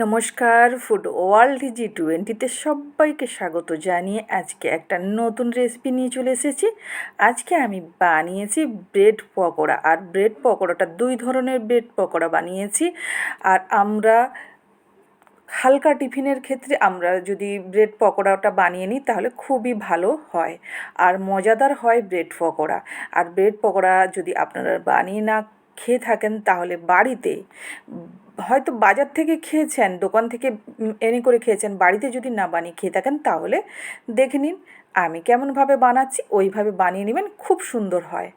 নমস্কার food world জি টোয়েন্টিতে সবাইকে স্বাগত জানিয়ে আজকে একটা নতুন রেসিপি নিয়ে চলে এসেছি। আজকে আমি বানিয়েছি ব্রেড পকোড়া। আর ব্রেড পকোড়াটা দুই ধরনের ব্রেড পকোড়া বানিয়েছি। আর আমরা হালকা টিফিনের ক্ষেত্রে আমরা যদি ব্রেড পকোড়াটা বানিয়ে নিই তাহলে খুবই ভালো হয়। আর মজাদার হয় ব্রেড পকোড়া। আর ব্রেড পকোড়া যদি আপনারা বানিয়ে না খেয়ে থাকেন তাহলে বাড়িতে হয়তো বাজার থেকে খেয়েছেন, দোকান থেকে এনে করে খেয়েছেন, বাড়িতে যদি না বানিয়ে খেয়ে থাকেন তাহলে দেখে নিন, আমি কেমনভাবে বানাচ্ছি, ওইভাবে বানিয়ে নেবেন, খুব সুন্দর হয়।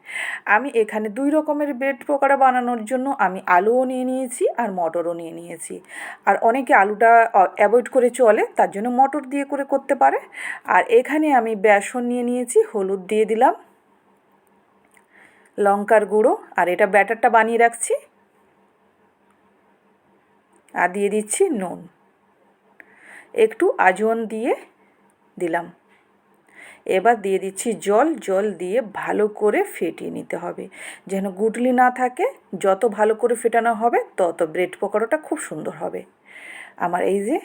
আমি এখানে দুই রকমের ব্রেড পকোড়া বানানোর জন্য আমি আলুও নিয়ে নিয়েছি আর মটরও নিয়ে নিয়েছি। আর অনেকে আলুটা অ্যাভয়েড করে চলে, তার জন্য মটর দিয়ে করে করতে পারে। আর এখানে আমি বেসন নিয়ে নিয়েছি, হলুদ দিয়ে দিলাম, লঙ্কার গুঁড়ো, আর এটা ব্যাটারটা বানিয়ে রাখছি। আর দিয়ে দিচ্ছি নুন। একটু আজওয়ান দিয়ে দিলাম। এবার দিয়ে দিচ্ছি জল জল দিয়ে ভালো করে ফেটিয়ে নিতে হবে। যেন গুটলি না থাকে, যত ভালো করে ফেটানো হবে, তত ব্রেড পকোড়াটা খুব সুন্দর হবে। আমার এই যে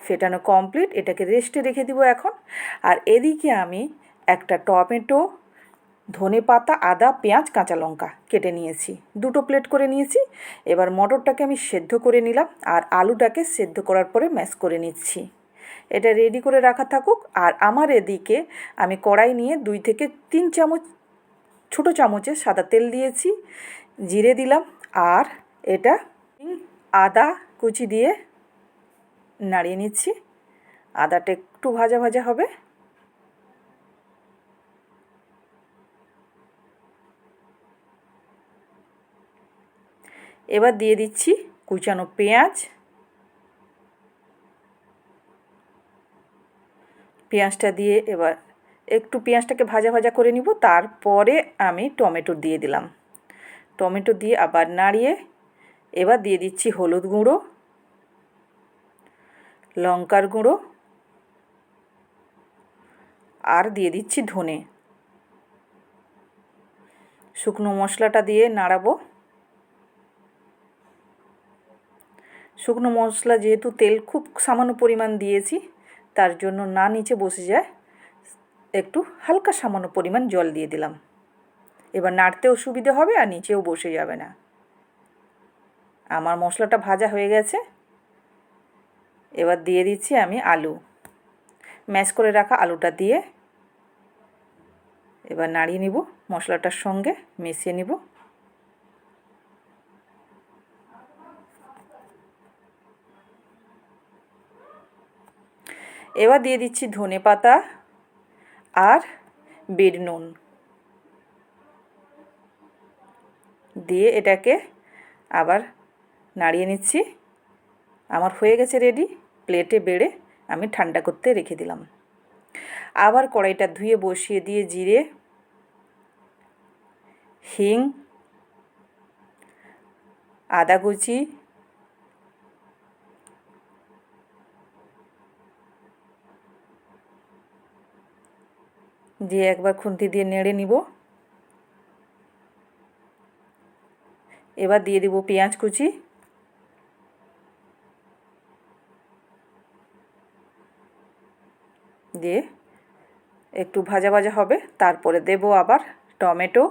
ফেটানো কমপ্লিট এটাকে রেস্টে রেখে দিব এখন। আর এদিকে আমি একটা টমেটো ধনে পাতা, আদা, পেঁয়াজ, কাঁচা লঙ্কা কেটে নিয়েছি। দুটো প্লেট করে নিয়েছি। এবার মটরটাকে আমি সেদ্ধ করে নিলাম আর আলুটাকে সেদ্ধ করার পরে ম্যাশ করে নিচ্ছি। এটা রেডি করে রাখা থাকুক আর আমার এদিকে আমি কড়াই নিয়ে দুই থেকে তিন চামচ, ছোটো চামচে সাদা তেল দিয়েছি, জিরে দিলাম আর এটা আদা কুচি দিয়ে নাড়িয়ে নিচ্ছি। আদাটা একটু ভাজা ভাজা হবে। এবার দিয়ে দিচ্ছি কুচানো পেঁয়াজ। পেঁয়াজটা দিয়ে এবার একটু পেঁয়াজটাকে ভাজা ভাজা করে নিব, তারপরে আমি টমেটো দিয়ে দিলাম। টমেটো দিয়ে আবার নাড়িয়ে এবার দিয়ে দিচ্ছি হলুদ গুঁড়ো, লঙ্কার গুঁড়ো, আর দিয়ে দিচ্ছি ধনে। শুকনো মশলাটা দিয়ে নাড়াবো। শুকনো মশলা যেহেতু তেল খুব সামান্য পরিমাণ দিয়েছি, তার জন্য না নিচে বসে যায়। একটু হালকা সামান্য পরিমাণ জল দিয়ে দিলাম। এবার নাড়তেও সুবিধে হবে আর নিচেও বসে যাবে না। আমার মশলাটা ভাজা হয়ে গেছে। এবার দিয়ে দিচ্ছি আমি আলু। ম্যাশ করে রাখা আলুটা দিয়ে এবার নাড়িয়ে নিব, মশলাটার সঙ্গে মিশিয়ে নিব। এবার দিয়ে দিচ্ছি ধনে পাতা আর বেড নুন। দিয়ে এটাকে আবার নাড়িয়ে নিচ্ছি। আমার হয়ে গেছে রেডি প্লেটে বেড়ে আমি ঠান্ডা করতে রেখে দিলাম। আবার কড়াইটা ধুয়ে বসিয়ে দিয়ে জিরে, হিং, আদা কুচি দিয়ে একবার খুন্তি দিয়ে নেড়ে নিব। এবার দিয়ে দিব পেঁয়াজ কুচি। দিয়ে একটু ভাজা ভাজা হবে, তারপরে দেব আবার টমেটো।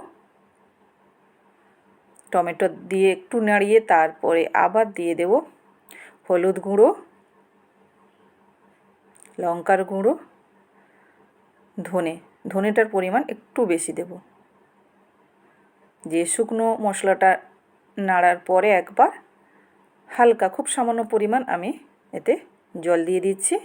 টমেটো দিয়ে একটু নাড়িয়ে তারপরে আবার দিয়ে দেব হলুদ গুঁড়ো, লঙ্কার গুঁড়ো, ধনে। ধনেটার পরিমাণ একটু বেশি দেব। যে শুকনো মশলাটা নাড়ার পরে একবার হালকা খুব সামান্য পরিমাণ আমি এতে জল দিয়ে দিচ্ছি।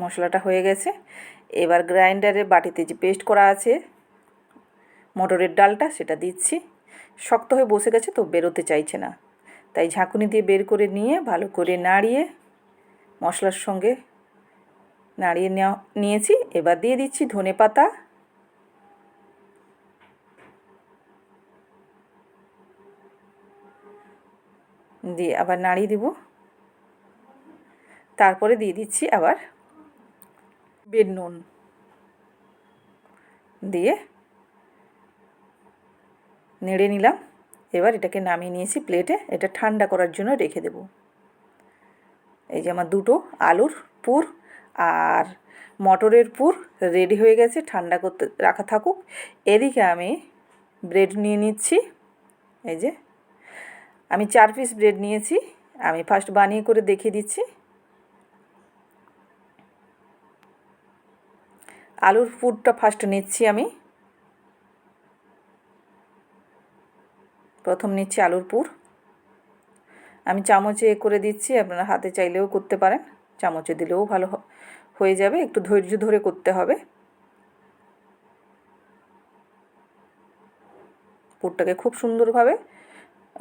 মশলাটা হয়ে গেছে। এবার গ্রাইন্ডারে বাটিতে যে পেস্ট করা আছে, মটরের ডালটা সেটা দিচ্ছি। শক্ত হয়ে বসে গেছে তো বেরোতে চাইছে না। তাই ঝাঁকুনি দিয়ে বের করে নিয়ে ভালো করে নাড়িয়ে মশলার সঙ্গে নাড়িয়ে নেওয়া নিয়েছি। এবার দিয়ে দিচ্ছি ধনে পাতা। দিয়ে আবার নাড়িয়ে দিব। তারপরে দিয়ে দিচ্ছি আবার বেড নুন। দিয়ে নেড়ে নিলাম। এবার এটাকে নামিয়ে নিয়েছি প্লেটে। এটা ঠান্ডা করার জন্য রেখে দেব। এই যে আমার দুটো আলুর পুর আর মটরের পুর রেডি হয়ে গেছে, ঠান্ডা করতে রাখা থাকুক। এদিকে আমি ব্রেড নিয়ে নিচ্ছি। এই যে আমি চার পিস ব্রেড নিয়েছি। আমি ফার্স্ট বানিয়ে করে দেখিয়ে দিচ্ছি। আলুর পুরটা ফার্স্ট নিচ্ছি আমি। প্রথম নিচ্ছি আলুর পুর। আমি চামচে করে দিচ্ছি, আপনারা হাতে চাইলেও করতে পারেন। চামচে দিলেও ভালো হয়ে যাবে, একটু ধৈর্য ধরে করতে হবে। পুরটাকে খুব সুন্দরভাবে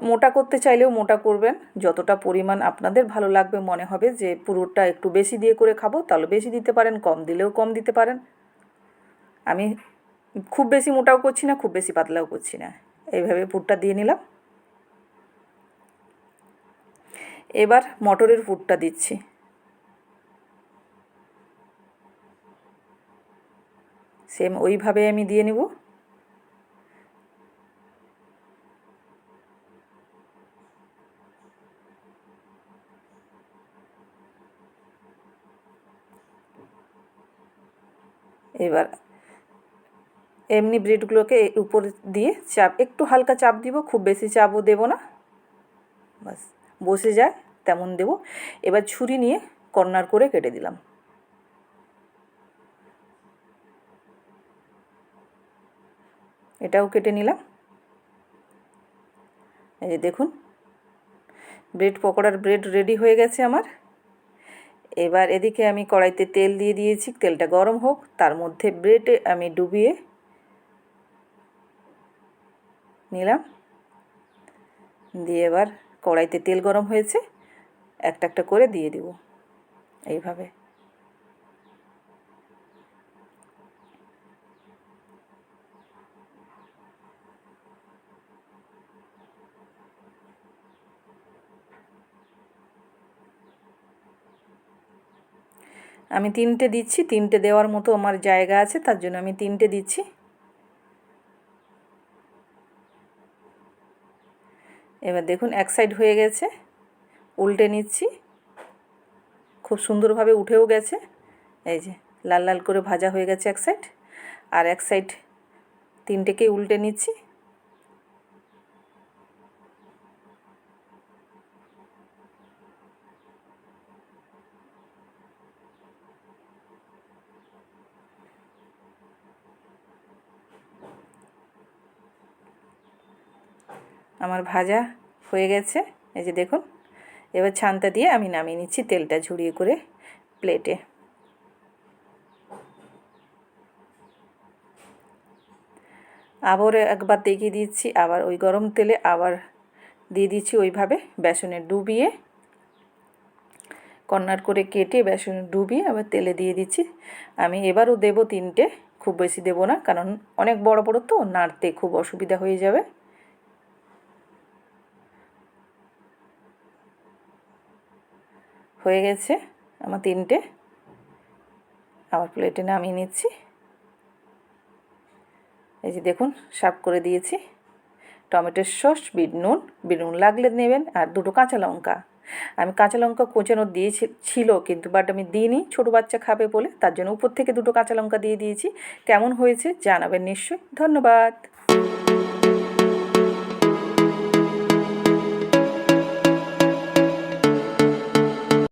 মোটা করতে চাইলেও মোটা করবেন। যতটা পরিমাণ আপনাদের ভালো লাগবে মনে হবে যে, পুরোটা একটু বেশি দিয়ে করে খাব, তাহলে বেশি দিতে পারেন, কম দিলেও কম দিতে পারেন। আমি খুব বেশি মোটাও করছি না, খুব বেশি পাতলাও করছি না। এইভাবে পুরটা দিয়ে নিলাম। এবার মটরের পুরটা দিচ্ছি। সেম ওইভাবে আমি দিয়ে নেব। এবার এমনি ব্রেডগুলোকে উপর দিয়ে চাপ, একটু হালকা চাপ দিব, খুব বেশি চাপও দেব না। বাস, বসে যায়, তেমন দেব। এবার ছুরি নিয়ে কর্নার করে কেটে দিলাম। এটাও কেটে নিলাম। এই যে দেখুন, ব্রেড পকোড়ার ব্রেড রেডি হয়ে গেছে আমার। এবার এদিকে আমি কড়াইতে তেল দিয়ে দিয়েছি। তেলটা গরম হোক, তার মধ্যে ব্রেড আমি ডুবিয়ে নিলাম। দিয়ে এবার কড়াইতে তেল গরম হয়েছে, একটা একটা করে দিয়ে দিব, এইভাবে। আমি তিনটে দিচ্ছি, তিনটে দেওয়ার মতো আমার জায়গা আছে, তার জন্য আমি তিনটে দিচ্ছি। এবার দেখুন এক সাইড হয়ে গেছে, উল্টে নিচ্ছি। খুব সুন্দরভাবে উঠেও গেছে, এই যে লাল লাল করে ভাজা হয়ে গেছে এক সাইড আর এক সাইড তিনটেকেই উল্টে নিচ্ছি। আমার ভাজা হয়ে গেছে। এই যে দেখুন, এবার ছানটা দিয়ে আমি নামিয়ে নিচ্ছি তেলটা ঝুড়িয়ে করে প্লেটে। আবার একবার দেখিয়ে দিচ্ছি, আবার ওই গরম তেলে আবার দিয়ে দিচ্ছি ওইভাবে বেসনে ডুবিয়ে। কর্নার করে কেটে বেসনে ডুবিয়ে আবার তেলে দিয়ে দিচ্ছি। আমি এবারও দেব তিনটে, খুব বেশি দেব না, কারণ অনেক বড় বড় তো, নাড়তে খুব অসুবিধা হয়ে যাবে। হয়ে গেছে আমার তিনটে। আবার প্লেটে নামিয়ে নিচ্ছি। এই যে দেখুন সাফ করে দিয়েছি। টমেটোর সস, বিট নুন বিট নুন লাগলে নেবেন আর দুটো কাঁচা লঙ্কা। আমি কাঁচা লঙ্কা কোচানো দিয়েছি, ছিল কিন্তু বাট আমি দিইনি। ছোটো বাচ্চা খাবে বলে তার জন্য উপর থেকে দুটো কাঁচা লঙ্কা দিয়ে দিয়েছি। কেমন হয়েছে জানাবেন নিশ্চয়ই। ধন্যবাদ।